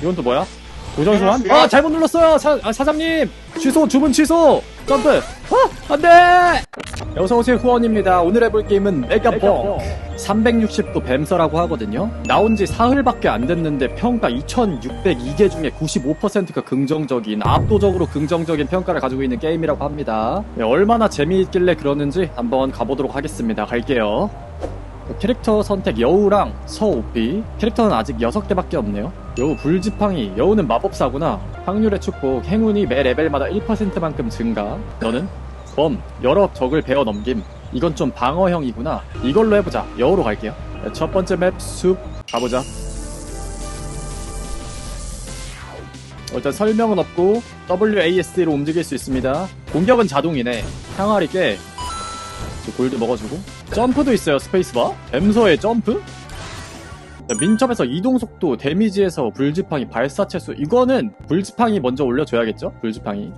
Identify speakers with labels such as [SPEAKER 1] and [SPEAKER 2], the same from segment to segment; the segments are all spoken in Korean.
[SPEAKER 1] 이건 또 뭐야? 도전소환? 아 잘못 눌렀어요. 사, 아, 사장님. 취소 주문 취소. 점프. 아 안돼! 어서오세요 후원입니다. 오늘 해볼 게임은 메가봉 360도 뱀서라고 하거든요. 나온 지 사흘밖에 안 됐는데 평가 2602개 중에 95%가 긍정적인 압도적으로 긍정적인 평가를 가지고 있는 게임이라고 합니다. 네, 얼마나 재미있길래 그러는지 한번 가보도록 하겠습니다. 갈게요. 캐릭터 선택 여우랑 서오피. 캐릭터는 아직 6개밖에 없네요 여우 불지팡이 여우는 마법사구나. 확률의 축복 행운이 매 레벨마다 1%만큼 증가. 너는 범 여러 적을 베어 넘김. 이건 좀 방어형이구나. 이걸로 해보자. 여우로 갈게요. 첫 번째 맵 숲. 가보자. 어, 일단 설명은 없고 WASD로 움직일 수 있습니다. 공격은 자동이네. 항아리 꽤. 골드 먹어주고. 점프도 있어요 스페이스바. 뱀서의 점프? 자, 민첩에서 이동속도 데미지에서 불지팡이 발사체수 이거는 불지팡이 먼저 올려줘야겠죠? 불지팡이.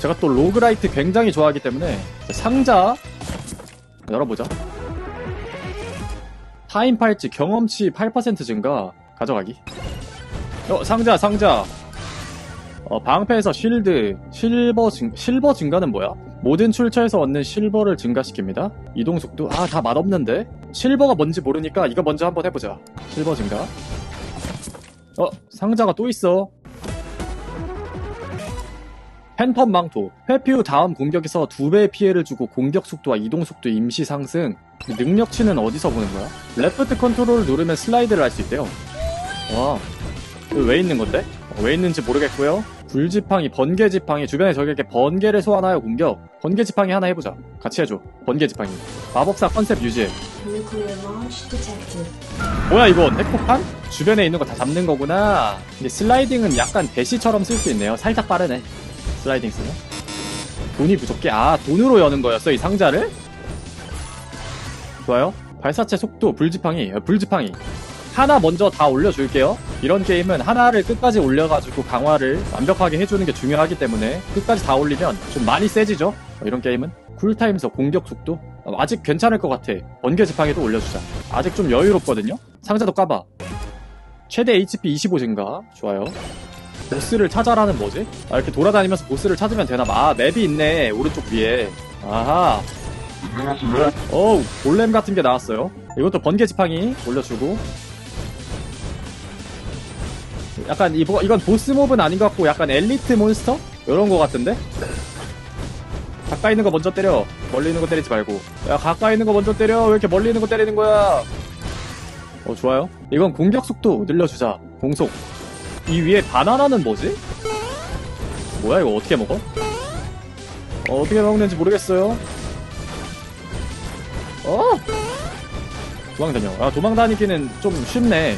[SPEAKER 1] 제가 또 로그라이트 굉장히 좋아하기 때문에 자, 상자 열어보자 타임 팔찌 경험치 8% 증가 가져가기. 어 상자 상자. 어, 방패에서 쉴드, 실버 증, 실버 증가는 뭐야? 모든 출처에서 얻는 실버를 증가시킵니다. 이동 속도, 아, 다 맛없는데? 실버가 뭔지 모르니까 이거 먼저 한번 해보자. 실버 증가. 어, 상자가 또 있어. 팬텀 망토. 회피 후 다음 공격에서 두 배의 피해를 주고 공격 속도와 이동 속도 임시 상승. 능력치는 어디서 보는 거야? 레프트 컨트롤을 누르면 슬라이드를 할 수 있대요. 와, 왜 있는 건데? 어, 왜 있는지 모르겠고요. 불지팡이, 번개지팡이, 주변에 적에게 번개를 소환하여 공격. 번개지팡이 하나 해보자. 같이 해줘. 번개지팡이. 마법사 컨셉 유지.
[SPEAKER 2] Nuclear launch detected.
[SPEAKER 1] 뭐야 이건? 핵폭탄? 주변에 있는 거 다 잡는 거구나. 근데 슬라이딩은 약간 대시처럼 쓸 수 있네요. 살짝 빠르네. 슬라이딩 쓰면. 돈이 부족해. 아, 돈으로 여는 거였어, 이 상자를? 좋아요. 발사체 속도, 불지팡이, 어, 불지팡이. 하나 먼저 다 올려줄게요. 이런 게임은 하나를 끝까지 올려가지고 강화를 완벽하게 해주는 게 중요하기 때문에 끝까지 다 올리면 좀 많이 세지죠? 어, 이런 게임은. 쿨타임에서 공격 속도? 어, 아직 괜찮을 것 같아. 번개 지팡이도 올려주자. 아직 좀 여유롭거든요? 상자도 까봐. 최대 HP 25 증가. 좋아요. 보스를 찾아라는 뭐지? 아, 이렇게 돌아다니면서 보스를 찾으면 되나 봐. 아, 맵이 있네. 오른쪽 위에. 아하. 어우, 골렘 같은 게 나왔어요. 이것도 번개 지팡이 올려주고. 약간 이거 이건 보스 몹은 아닌 것 같고 약간 엘리트 몬스터? 이런 거 같은데? 가까이 있는 거 먼저 때려. 멀리 있는 거 때리지 말고. 야 가까이 있는 거 먼저 때려. 왜 이렇게 멀리 있는 거 때리는 거야? 어 좋아요. 이건 공격 속도 늘려주자. 공속. 이 위에 바나나는 뭐지? 뭐야 이거 어떻게 먹어? 어, 어떻게 먹는지 모르겠어요. 어? 도망 다녀. 아 도망 다니기는 좀 쉽네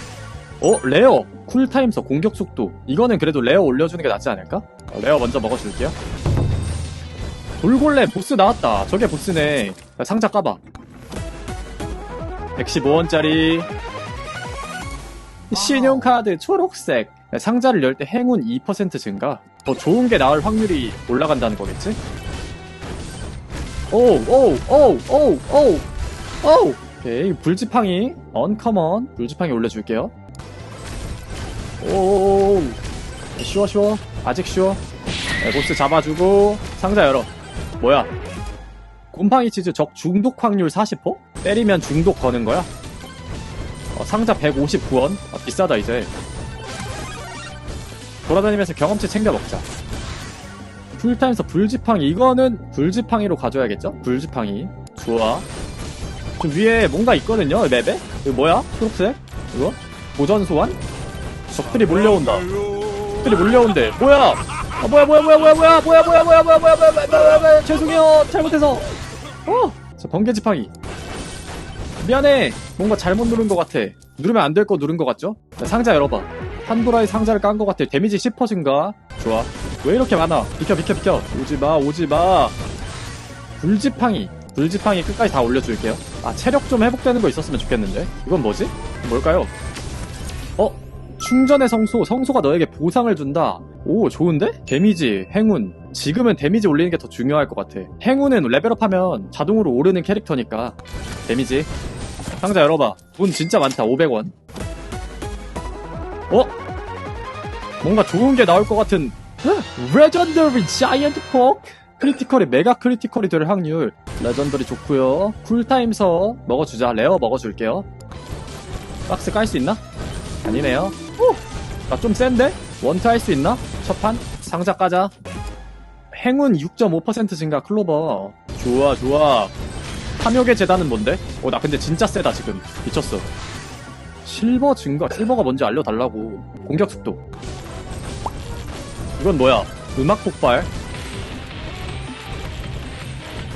[SPEAKER 1] 어 레어. 쿨타임서 공격 속도. 이거는 그래도 레어 올려주는 게 낫지 않을까? 어, 레어 먼저 먹어줄게요. 돌골렘 보스 나왔다. 저게 보스네. 야, 상자 까봐. 115원짜리. 신용카드 초록색. 야, 상자를 열 때 행운 2% 증가. 더 좋은 게 나올 확률이 올라간다는 거겠지? 오우 오우 오우 오우 오우 오우 오케이 불지팡이. 언커먼 불지팡이 올려줄게요 오 쉬워 쉬워 아직 쉬워 네, 보스 잡아주고 상자 열어 뭐야 곰팡이 치즈 적 중독 확률 40%? 때리면 중독 거는 거야? 어, 상자 159원 아, 비싸다 이제 돌아다니면서 경험치 챙겨 먹자 풀타임서 불지팡이 이거는 불지팡이로 가져야겠죠? 불지팡이 좋아 좀 위에 뭔가 있거든요 맵에 이거 뭐야? 초록색? 이거? 도전 소환? 적들이 몰려온다. 적들이 몰려온대. 뭐야? 아 뭐야 뭐야 뭐야 뭐야 뭐야 뭐야 뭐야 뭐야 뭐야 뭐야 뭐야 뭐야 뭐야 죄송해요 잘못해서. 어? 저 번개 지팡이. 미안해. 뭔가 잘못 누른 것 같아. 누르면 안 될 거 누른 것 같죠? 자, 상자 열어봐. 판도라의 상자를 깐 것 같아. 데미지 10% 증가. 좋아. 왜 이렇게 많아? 비켜 비켜 비켜. 오지 마 오지 마. 불지팡이. 불지팡이 끝까지 다 올려줄게요. 아 체력 좀 회복되는 거 있었으면 좋겠는데. 이건 뭐지? 뭘까요? 어? 충전의 성소, 성소가 너에게 보상을 준다. 오, 좋은데? 데미지, 행운. 지금은 데미지 올리는 게 더 중요할 것 같아. 행운은 레벨업하면 자동으로 오르는 캐릭터니까. 데미지. 상자 열어봐. 돈 진짜 많다. 500원. 어? 뭔가 좋은 게 나올 것 같은 레전더리 자이언트 폭 크리티컬이 메가 크리티컬이 될 확률 레전더리 좋고요 쿨타임서 먹어주자 레어 먹어줄게요 박스 깔 수 있나? 아니네요 나좀 센데? 원투 할수 있나? 첫판? 상자 까자. 행운 6.5% 증가 클로버. 좋아 좋아. 탐욕의 재단은 뭔데? 어 나 근데 진짜 세다 지금. 미쳤어. 실버 증가 실버가 뭔지 알려달라고. 공격 속도. 이건 뭐야? 음악 폭발?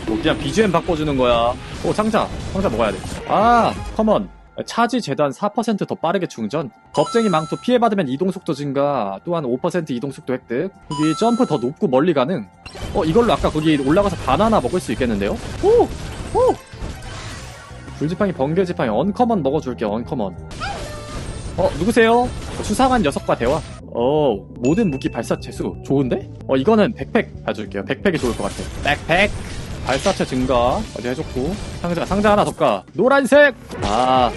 [SPEAKER 1] 뭐 그냥 BGM 바꿔주는 거야. 오 상자. 상자 먹어야 돼아 커먼 차지 재단 4%더 빠르게 충전 겁쟁이 망토 피해받으면 이동속도 증가 또한 5% 이동속도 획득 여기 점프 더 높고 멀리 가능 어 이걸로 아까 거기 올라가서 바나나 먹을 수 있겠는데요? 오! 오! 불지팡이 번개지팡이 언커먼 먹어줄게요 언커먼 어 누구세요? 수상한 녀석과 대화 어 모든 무기 발사체 수 좋은데? 어 이거는 백팩 봐줄게요 백팩이 좋을 것 같아 백팩 발사체 증가 어디 해줬고 상자 상자 하나 더까 노란색! 아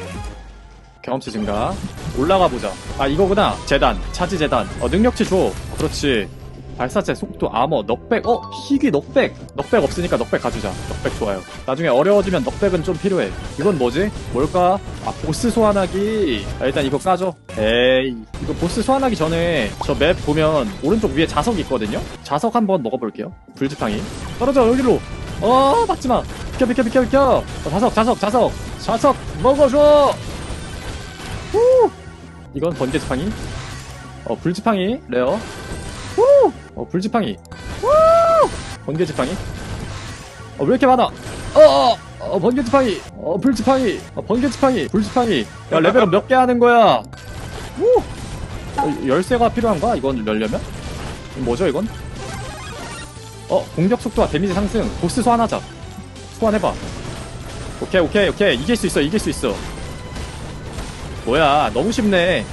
[SPEAKER 1] 경험치 증가. 올라가 보자. 아 이거구나. 재단 차지 재단. 어 능력치 줘. 그렇지. 발사체 속도 아머 넉백. 어 희귀 넉백. 넉백 없으니까 넉백 가주자. 넉백 좋아요. 나중에 어려워지면 넉백은 좀 필요해. 이건 뭐지? 뭘까? 아 보스 소환하기. 아, 일단 이거 까줘. 에이. 이거 보스 소환하기 전에 저 맵 보면 오른쪽 위에 자석 있거든요? 자석 한번 먹어볼게요. 불지팡이. 떨어져 여기로 어 맞지마 비켜 비켜 비켜 비켜 어, 자석 자석 자석 자석 먹어줘 후 이건 번개 지팡이 어 불지팡이 레어 후! 어, 불지팡이. 후! 번개 지팡이. 어, 왜 이렇게 많아? 어, 어, 어 번개 지팡이. 어, 불지팡이. 어, 번개 지팡이. 불지팡이. 야, 레벨업 몇 개 하는 거야? 후! 어, 열쇠가 필요한가? 이건 열려면? 뭐죠, 이건? 어, 공격 속도와 데미지 상승. 보스 소환하자. 소환해봐. 오케이, 오케이, 오케이. 이길 수 있어, 이길 수 있어. 뭐야, 너무 쉽네.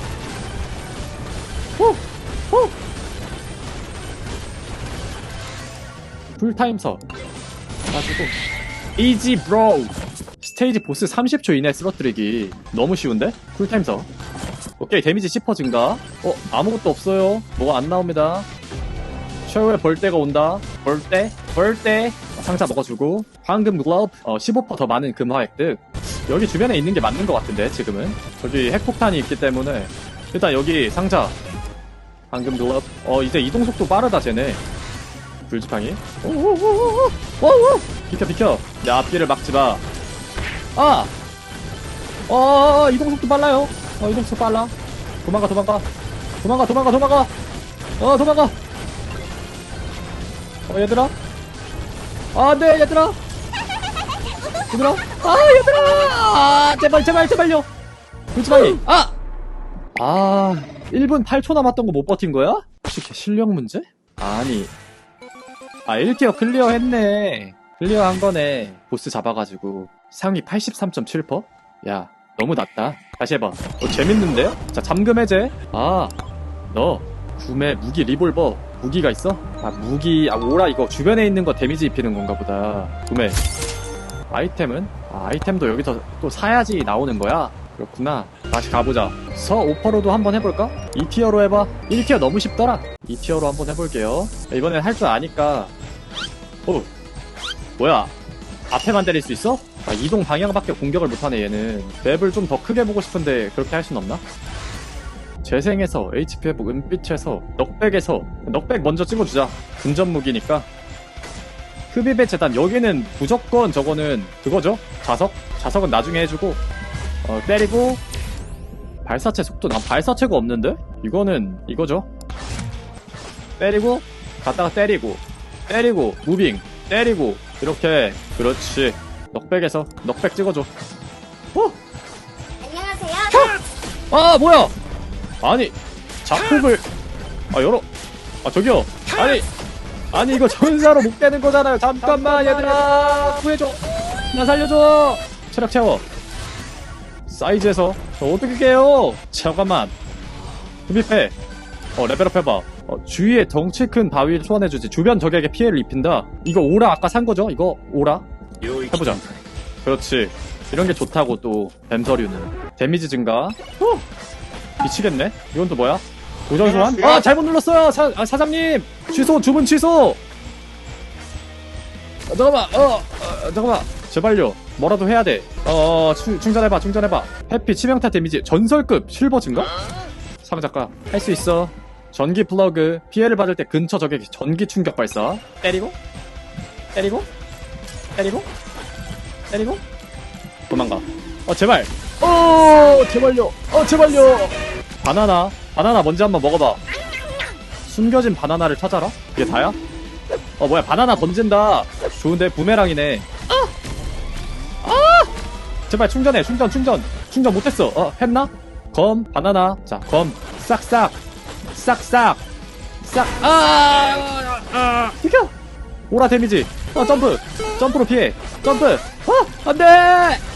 [SPEAKER 1] 후! 후! 풀타임서 가지고 이지 브로우 스테이지 보스 30초 이내 쓰러뜨리기 너무 쉬운데? 풀타임서 오케이 데미지 10% 증가 어 아무것도 없어요 뭐가 안 나옵니다 최후의 벌떼가 온다 벌떼 벌떼 상자 먹어주고 황금 글러브 어, 15%더 많은 금화 획득 여기 주변에 있는 게 맞는 것 같은데 지금은 저기 핵폭탄이 있기 때문에 일단 여기 상자 황금 글러브 어 이제 이동 속도 빠르다 쟤네 불지팡이. 오오오오오! 오오! 비켜 비켜. 야 앞길을 막지 마. 아! 어 이동 속도 빨라요. 어 이동속 빨라. 도망가 도망가. 도망가 도망가 도망가. 어 도망가. 어 얘들아. 아네 얘들아. 얘들아. 아 얘들아. 아 제발 제발 제발요. 불지팡이. 아. 아 1분 8초 남았던 거 못 버틴 거야? 혹시 걔 실력 문제? 아니 아 1티어 클리어 했네 클리어 한 거네 보스 잡아가지고 상위 83.7%? 야 너무 낮다 다시 해봐 어, 재밌는데요? 자 잠금 해제 아너 구매 무기 리볼버 무기가 있어? 아 무기 아 오라 이거 주변에 있는 거 데미지 입히는 건가 보다 구매 아이템은? 아 아이템도 여기서 또 사야지 나오는 거야? 그렇구나 다시 가보자 서 오퍼로도 한번 해볼까? 2티어로 해봐 1티어 너무 쉽더라 2티어로 한번 해볼게요 이번엔 할 줄 아니까 어 뭐야 앞에만 때릴 수 있어? 아, 이동 방향밖에 공격을 못하네 얘는 맵을 좀 더 크게 보고 싶은데 그렇게 할 순 없나? 재생에서 HP 회복 은빛에서 넉백에서 넉백 먼저 찍어주자. 근접 무기니까. 흡입의 재단 여기는 무조건 저거는 그거죠? 자석? 자석은 나중에 해주고. 어, 때리고. 발사체 속도 난 발사체가 없는데? 이거는 이거죠? 때리고 갔다가 때리고 때리고 무빙 때리고 이렇게. 그렇지. 넉백에서 넉백 찍어줘. 어?
[SPEAKER 2] 안녕하세요.
[SPEAKER 1] 아 뭐야 아니 자폭을 아 열어 아 저기요. 아니 아니 이거 전사로 못 깨는 거잖아요. 잠깐만 얘들아. 구해줘. 나 살려줘. 체력 채워. 사이즈에서 저 어떻게 깨요? 잠깐만. 흡입해. 어 레벨업 해봐. 어, 주위에 덩치 큰 바위를 소환해주지. 주변 적에게 피해를 입힌다. 이거 오라 아까 산 거죠? 이거 오라? 해보자. 그렇지. 이런 게 좋다고 또 뱀서류는. 데미지 증가. 후! 미치겠네. 이건 또 뭐야? 도전 소환? 아 잘못 눌렀어요. 사, 아, 사장님 취소 주문 취소. 아, 잠깐만. 어, 어 잠깐만. 제발요. 뭐라도 해야 돼. 어, 어 충, 충전해봐 충전해봐. 해피 치명타 데미지 전설급 실버 증가? 상 작가 할 수 있어. 전기 플러그 피해를 받을 때 근처 적에게 전기 충격 발사. 때리고 때리고 때리고 때리고 도망가. 어 제발. 어 제발요. 어 제발요. 바나나 바나나 먼저 한번 먹어봐. 숨겨진 바나나를 찾아라. 이게 다야? 어 뭐야 바나나 던진다. 좋은데 부메랑이네. 아! 제발 충전해 충전 충전 충전 못했어. 어 했나? 검 바나나 자검 싹싹 싹싹 싹. 아! 아! 비켜. 오라 데미지. 어 점프 점프로 피해. 점프. 어 안돼.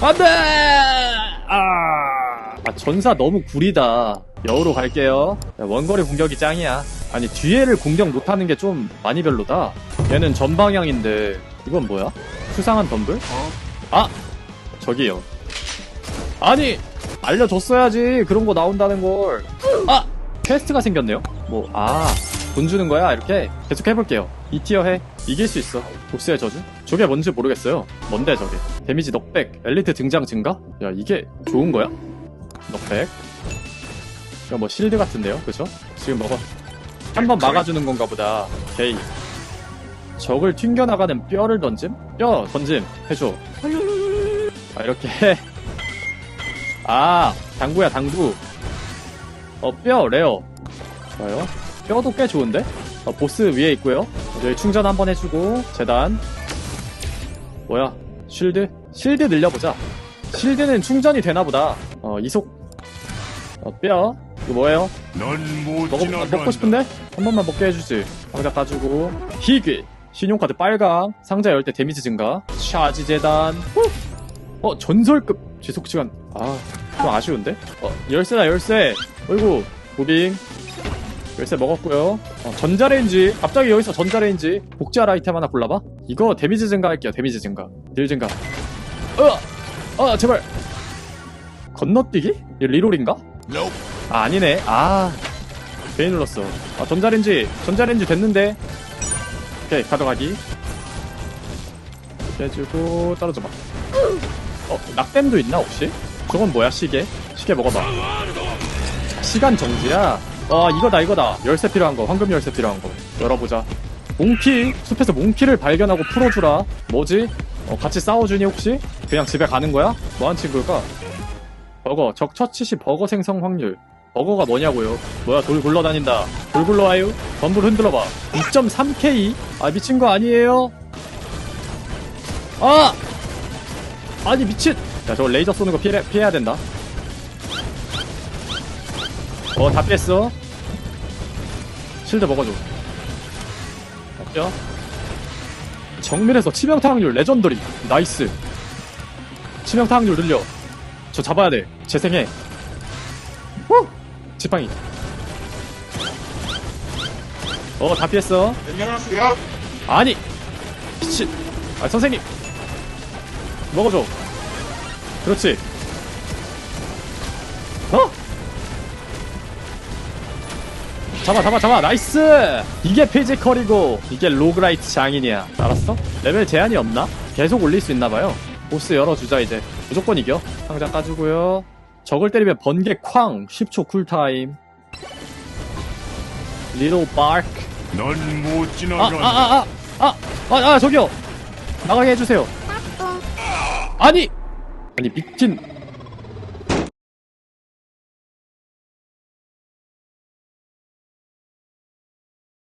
[SPEAKER 1] 안돼! 아, 아 전사 너무 구리다. 여우로 갈게요. 야, 원거리 공격이 짱이야. 아니 뒤에를 공격 못하는 게 좀 많이 별로다. 얘는 전방향인데 이건 뭐야? 수상한 덤블? 아 저기요. 아니 알려줬어야지 그런 거 나온다는 걸. 아 퀘스트가 생겼네요. 뭐 아. 돈 주는 거야 이렇게 계속 해볼게요 2티어 해 이길 수 있어 보스의 저주 저게 뭔지 모르겠어요. 뭔데 저게? 데미지 넉백 엘리트 등장 증가? 야 이게 좋은 거야? 넉백? 이거 뭐 실드 같은데요? 그죠? 지금 먹어 한번 막아주는 건가 보다. 게이. 적을 튕겨나가는 뼈를 던짐? 뼈 던짐. 해줘. 아 이렇게 아 당구야 당구. 어뼈 레어. 좋아요. 뼈도 꽤 좋은데? 어, 보스 위에 있고요. 여기 충전 한번 해주고 재단. 뭐야? 쉴드? 쉴드 늘려보자. 쉴드는 충전이 되나 보다. 어 이속. 어 뼈. 이거 뭐예요? 먹어. 먹고 싶은데? 한 번만 먹게 해주지. 상자 까주고. 희귀. 신용카드 빨강. 상자 열 때 데미지 증가. 샤지 재단. 후! 어 전설급 지속시간. 아 좀 아쉬운데? 어 열쇠다 열쇠. 어이구 무빙. 열쇠 먹었고요. 어, 전자레인지. 갑자기 여기서 전자레인지. 복제할 아이템 하나 골라봐. 이거 데미지 증가할게요. 데미지 증가. 딜 증가. 어! 아 제발. 건너뛰기? 이거 리롤인가? 아 아니네. 아 괜히 눌렀어. 아 전자레인지. 전자레인지 됐는데. 오케이 가져가기. 이렇게 해주고 떨어져 봐. 어 낙댐도 있나 혹시? 저건 뭐야 시계? 시계 먹어봐. 시간 정지야? 아 이거다 이거다 열쇠 필요한 거 황금 열쇠 필요한 거 열어보자 몽키 숲에서 몽키를 발견하고 풀어주라 뭐지? 어, 같이 싸워주니 혹시? 그냥 집에 가는 거야? 뭐한 친구일까? 버거 적 처치 시 버거 생성 확률 버거가 뭐냐고요 뭐야 돌 굴러다닌다 돌 굴러와요 덤불 흔들어봐 2.3K 아 미친 거 아니에요? 아! 아니 미친 야 저거 레이저 쏘는 거 피해, 피해야 된다 어, 다 뺐어. 실드 먹어줘. 맞죠? 정밀에서 치명타 확률 레전더리. 나이스. 치명타 확률 늘려. 저 잡아야 돼. 재생해. 후! 지팡이. 어, 다 피했어.
[SPEAKER 3] 안녕하세요.
[SPEAKER 1] 아니! 미친. 아, 선생님. 먹어줘. 그렇지. 잡아 잡아 잡아. 나이스! 이게 피지컬이고 이게 로그라이트 장인이야. 알았어? 레벨 제한이 없나? 계속 올릴 수 있나봐요. 보스 열어주자 이제. 무조건 이겨. 상자 까주고요. 적을 때리면 번개 쾅! 10초 쿨타임. 리로 바크
[SPEAKER 3] 넌못
[SPEAKER 1] 아
[SPEAKER 3] 지나간다.
[SPEAKER 1] 아아 아 아 아 저기요. 나가게 해주세요. 아니! 아니 미친